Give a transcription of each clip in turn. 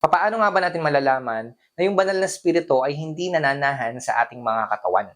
Papaano nga ba natin malalaman na yung banal na spirito ay hindi nananahan sa ating mga katawan?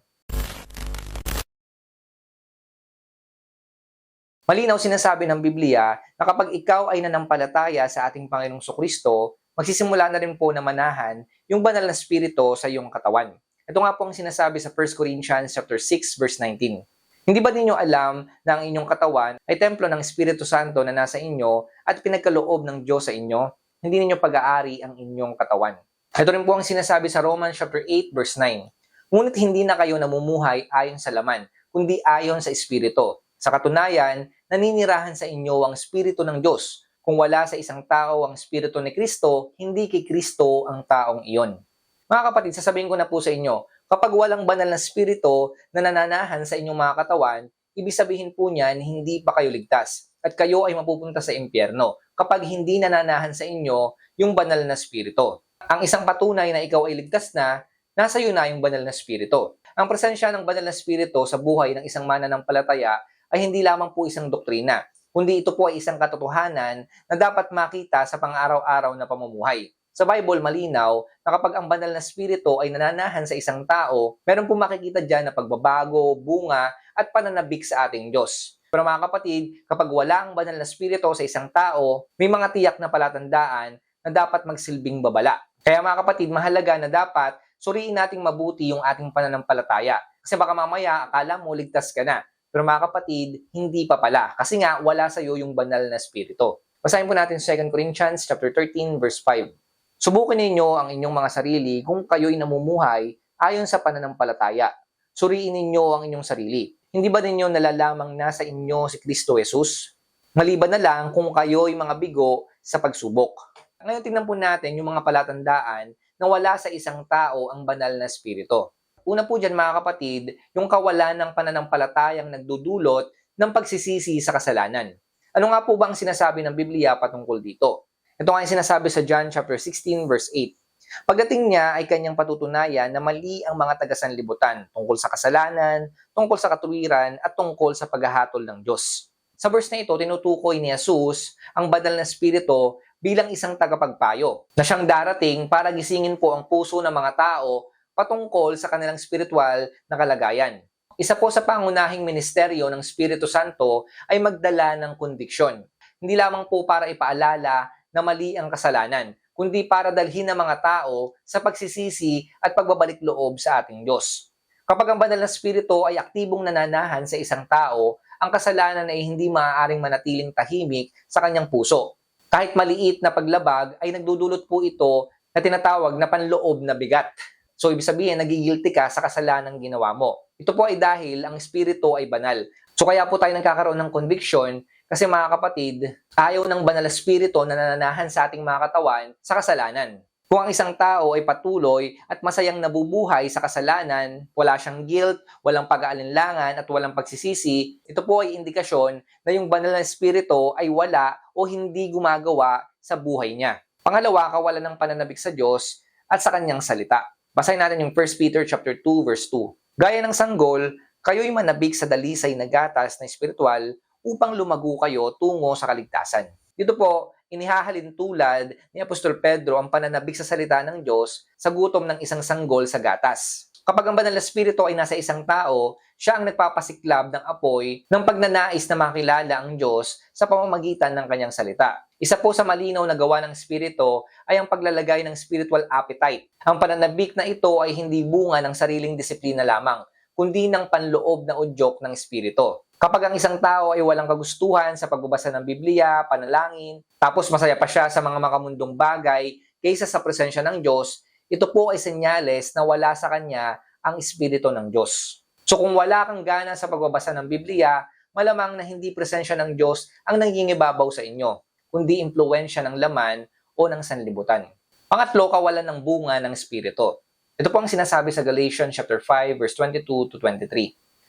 Malinaw sinasabi ng Biblia na kapag ikaw ay nanampalataya sa ating Panginoong Kristo, magsisimula na rin po na manahan yung banal na spirito sa iyong katawan. Ito nga po ang sinasabi sa 1 Corinthians chapter 6 verse 19. Hindi ba ninyo alam na ang inyong katawan ay templo ng Espiritu Santo na nasa inyo at pinagkaloob ng Diyos sa inyo? Hindi ninyo pag-aari ang inyong katawan. Ito rin po ang sinasabi sa Romans chapter 8 verse 9. Ngunit hindi na kayo namumuhay ayon sa laman, kundi ayon sa Espiritu. Sa katunayan, naninirahan sa inyo ang Espiritu ng Diyos. Kung wala sa isang tao ang Espiritu ni Kristo, hindi kay Kristo ang taong iyon. Mga kapatid, sasabihin ko na po sa inyo, kapag walang banal na spirito na nananahan sa inyong mga katawan, ibig sabihin po niyan, hindi pa kayo ligtas at kayo ay mapupunta sa impyerno kapag hindi nananahan sa inyo yung banal na spirito. Ang isang patunay na ikaw ay ligtas na, nasa iyo na yung banal na spirito. Ang presensya ng banal na spirito sa buhay ng isang mananampalataya ay hindi lamang po isang doktrina, kundi ito po ay isang katotohanan na dapat makita sa pang-araw-araw na pamumuhay. Sa Bible, malinaw na kapag ang banal na spirito ay nananahan sa isang tao, meron po makikita dyan na pagbabago, bunga, at pananabik sa ating Diyos. Pero mga kapatid, kapag wala ang banal na spirito sa isang tao, may mga tiyak na palatandaan na dapat magsilbing babala. Kaya mga kapatid, mahalaga na dapat suriin nating mabuti yung ating pananampalataya. Kasi baka mamaya akala mo ligtas ka na. Pero mga kapatid, hindi pa pala. Kasi nga, wala sa iyo yung banal na spirito. Basahin po natin 2 Corinthians chapter 13 verse 5. Subukin ninyo ang inyong mga sarili kung kayo'y namumuhay ayon sa pananampalataya. Suriin ninyo ang inyong sarili. Hindi ba ninyo nalalamang nasa inyo si Kristo Jesus? Maliban na lang kung kayo'y mga bigo sa pagsubok. Ngayon tingnan po natin yung mga palatandaan na wala sa isang tao ang banal na spirito. Una po dyan mga kapatid, yung kawalan ng pananampalatayang nagdudulot ng pagsisisi sa kasalanan. Ano nga po ba ang sinasabi ng Biblia patungkol dito? Ito nga yung sinasabi sa John chapter 16 verse 8. Pagdating niya ay kanyang patutunayan na mali ang mga taga-sanlibutan tungkol sa kasalanan, tungkol sa katuwiran, at tungkol sa paghahatol ng Diyos. Sa verse na ito, tinutukoy ni Jesus ang banal na spirito bilang isang tagapagpayo na siyang darating para gisingin po ang puso ng mga tao patungkol sa kanilang spiritual na kalagayan. Isa po sa pangunahing ministeryo ng Espiritu Santo ay magdala ng kondiksyon. Hindi lamang po para ipaalala na mali ang kasalanan, kundi para dalhin ng mga tao sa pagsisisi at pagbabalik loob sa ating Diyos. Kapag ang banal na spirito ay aktibong nananahan sa isang tao, ang kasalanan ay hindi maaaring manatiling tahimik sa kanyang puso. Kahit maliit na paglabag ay nagdudulot po ito na tinatawag na panloob na bigat. So, ibig sabihin, nagigilty ka sa kasalanan ginawa mo. Ito po ay dahil ang spirito ay banal. So, kaya po tayo nagkakaroon ng conviction kasi mga kapatid, ayaw ng banal na spirito na nananahan sa ating mga katawan sa kasalanan. Kung ang isang tao ay patuloy at masayang nabubuhay sa kasalanan, wala siyang guilt, walang pag-aalinlangan at walang pagsisisi, ito po ay indikasyon na yung banal na spirito ay wala o hindi gumagawa sa buhay niya. Pangalawa, kawalan ng pananabik sa Diyos at sa kanyang salita. Basahin natin yung 1 Peter chapter 2 verse 2. Gaya ng sanggol, kayo'y manabik sa dalisay na gatas na espiritual upang lumago kayo tungo sa kaligtasan. Dito po, inihahalin tulad ni Apostol Pedro ang pananabik sa salita ng Diyos sa gutom ng isang sanggol sa gatas. Kapag ang banal na spirito ay nasa isang tao, siya ang nagpapasiklab ng apoy ng pagnanais na makilala ang Diyos sa pamamagitan ng kanyang salita. Isa po sa malinaw na gawa ng spirito ay ang paglalagay ng spiritual appetite. Ang pananabik na ito ay hindi bunga ng sariling disiplina lamang, kundi ng panloob na udyok ng spirito. Kapag ang isang tao ay walang kagustuhan sa pagbabasa ng Biblia, panalangin, tapos masaya pa siya sa mga makamundong bagay kaysa sa presensya ng Diyos, ito po ay senyales na wala sa kanya ang Espiritu ng Diyos. So kung wala kang gana sa pagbabasa ng Biblia, malamang na hindi presensya ng Diyos ang nangingibabaw sa inyo, kundi impluensya ng laman o ng sanlibutan. Pangatlo, kawalan ng bunga ng Espiritu. Ito po ang sinasabi sa Galatians chapter 5 verse 22 to 23.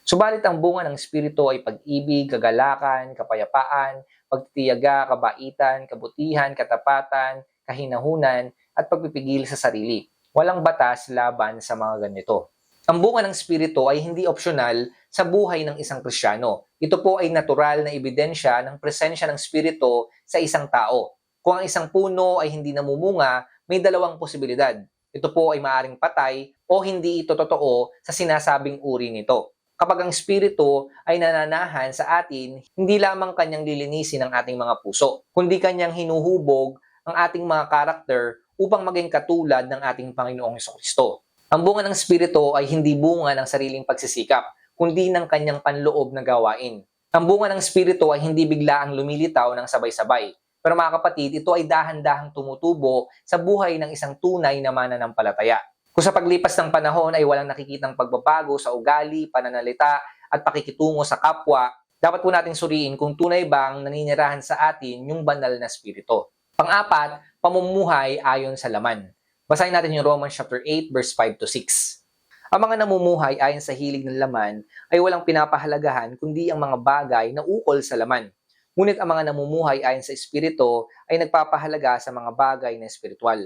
Subalit ang bunga ng Espiritu ay pag-ibig, kagalakan, kapayapaan, pagtitiyaga, kabaitan, kabutihan, katapatan, kahinahunan, at pagpipigil sa sarili. Walang batas laban sa mga ganito. Ang bunga ng Espiritu ay hindi opsyonal sa buhay ng isang Krisyano. Ito po ay natural na ebidensya ng presensya ng Espiritu sa isang tao. Kung ang isang puno ay hindi namumunga, may dalawang posibilidad. Ito po ay maaring patay o hindi ito totoo sa sinasabing uri nito. Kapag ang Espiritu ay nananahan sa atin, hindi lamang kanyang lilinisin ang ating mga puso, kundi kanyang hinuhubog ang ating mga karakter upang maging katulad ng ating Panginoong Kristo. Ang bunga ng Espiritu ay hindi bunga ng sariling pagsisikap, kundi ng kanyang panloob na gawain. Ang bunga ng Espiritu ay hindi bigla ang lumilitaw ng sabay-sabay. Pero mga kapatid, ito ay dahan-dahang tumutubo sa buhay ng isang tunay na mananampalataya. Kung sa paglipas ng panahon ay walang nakikitang pagbabago sa ugali, pananalita, at pakikitungo sa kapwa, dapat po nating suriin kung tunay bang naninirahan sa atin yung banal na spirito. Pang-apat, pamumuhay ayon sa laman. Basahin natin yung Romans chapter 8 verse 5 to 6. Ang mga namumuhay ayon sa hilig ng laman ay walang pinapahalagahan kundi ang mga bagay na ukol sa laman. Ngunit ang mga namumuhay ayon sa espiritu ay nagpapahalaga sa mga bagay na espiritual.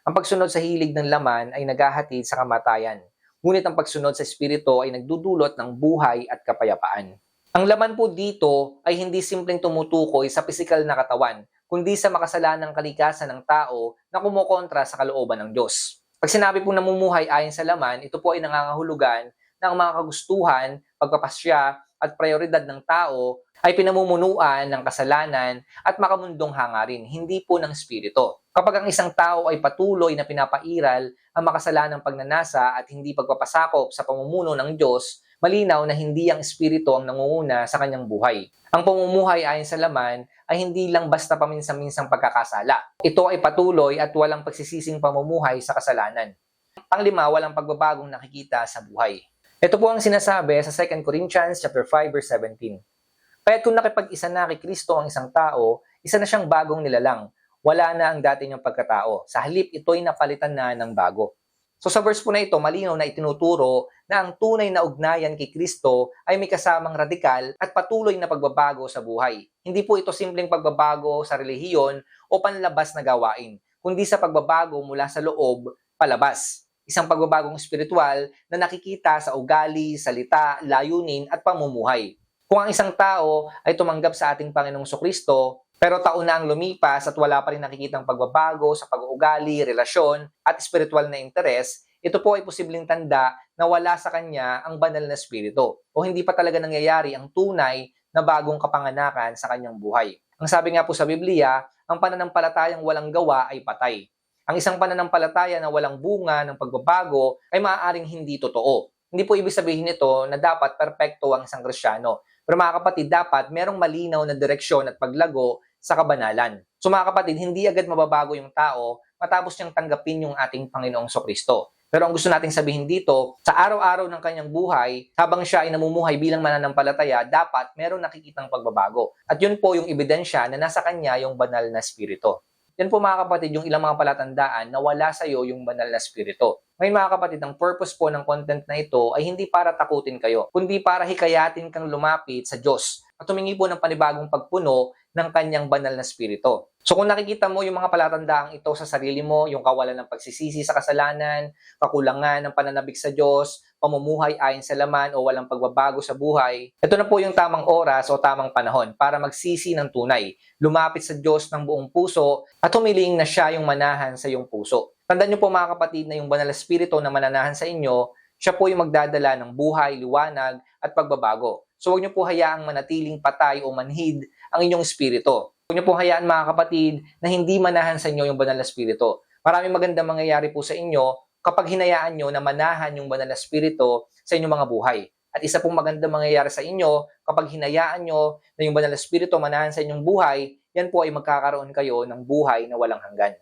Ang pagsunod sa hilig ng laman ay naghahatid sa kamatayan. Ngunit ang pagsunod sa espiritu ay nagdudulot ng buhay at kapayapaan. Ang laman po dito ay hindi simpleng tumutukoy sa pisikal na katawan, kundi sa makasalanang kalikasan ng tao na kumukontra sa kalooban ng Diyos. Pag sinabi pong namumuhay ayon sa laman, ito po ay nangangahulugan ng mga kagustuhan, pagpapasya at prioridad ng tao ay pinamumunuan ng kasalanan at makamundong hangarin, hindi po ng spirito. Kapag ang isang tao ay patuloy na pinapairal ang makasalanang pagnanasa at hindi pagpapasakop sa pamumuno ng Diyos, malinaw na hindi ang espiritu ang nangunguna sa kanyang buhay. Ang pamumuhay ayon sa laman ay hindi lang basta paminsan-minsang pagkakasala. Ito ay patuloy at walang pagsisising pamumuhay sa kasalanan. Panglima, walang pagbabagong nakikita sa buhay. Ito po ang sinasabi sa 2 Corinthians chapter 5 verse 17. Kaya't kung nakipag-isa na kay Kristo ang isang tao, isa na siyang bagong nilalang. Wala na ang dati niyang pagkatao. Sa halip, ito'y napalitan na ng bago. So sa verse po na ito, malinaw na itinuturo na ang tunay na ugnayan kay Kristo ay may kasamang radikal at patuloy na pagbabago sa buhay. Hindi po ito simpleng pagbabago sa relihiyon o panlabas na gawain, kundi sa pagbabago mula sa loob palabas. Isang pagbabagong espiritual na nakikita sa ugali, salita, layunin at pamumuhay. Kung ang isang tao ay tumanggap sa ating Panginoong Kristo, pero taon na ang lumipas at wala pa rin nakikitang pagbabago sa pag-uugali, relasyon, at spiritual na interes, ito po ay posibleng tanda na wala sa kanya ang banal na spirito o hindi pa talaga nangyayari ang tunay na bagong kapanganakan sa kanyang buhay. Ang sabi nga po sa Biblia, ang pananampalatayang walang gawa ay patay. Ang isang pananampalataya na walang bunga ng pagbabago ay maaaring hindi totoo. Hindi po ibig sabihin nito na dapat perpekto ang isang Krisyano. Pero mga kapatid, dapat merong malinaw na direksyon at paglago sa kabanalan. So mga kapatid, hindi agad mababago yung tao matapos niyang tanggapin yung ating Panginoong Sokristo. Pero ang gusto nating sabihin dito, sa araw-araw ng kanyang buhay, habang siya ay namumuhay bilang mananampalataya, dapat merong nakikitang pagbabago. At yun po yung ebidensya na nasa kanya yung banal na spirito. Yan po mga kapatid, yung ilang mga palatandaan na wala sa iyo yung banal na spirito. Ngayon mga kapatid, ang purpose po ng content na ito ay hindi para takutin kayo, kundi para hikayatin kang lumapit sa Diyos at tumingi po ng panibagong pagpuno ng kanyang banal na spirito. So kung nakikita mo yung mga palatandaang ito sa sarili mo, yung kawalan ng pagsisisi sa kasalanan, kakulangan ng pananabik sa Diyos, pamumuhay ayon sa laman o walang pagbabago sa buhay, ito na po yung tamang oras o tamang panahon para magsisi ng tunay, lumapit sa Diyos ng buong puso at humiling na siya yung manahan sa iyong puso. Tandaan niyo po mga kapatid na yung banal na spirito na mananahan sa inyo, siya po yung magdadala ng buhay, liwanag at pagbabago. So huwag niyo po hayaang manatiling patay o manhid ang inyong espiritu. Huwag niyo po hayaan mga kapatid na hindi manahan sa inyo yung banal na espiritu. Maraming magandang mangyayari po sa inyo kapag hinayaan nyo na manahan yung banal na espiritu sa inyong mga buhay. At isa pong magandang mangyayari sa inyo kapag hinayaan nyo na yung banal na espiritu manahan sa inyong buhay, yan po ay magkakaroon kayo ng buhay na walang hanggan.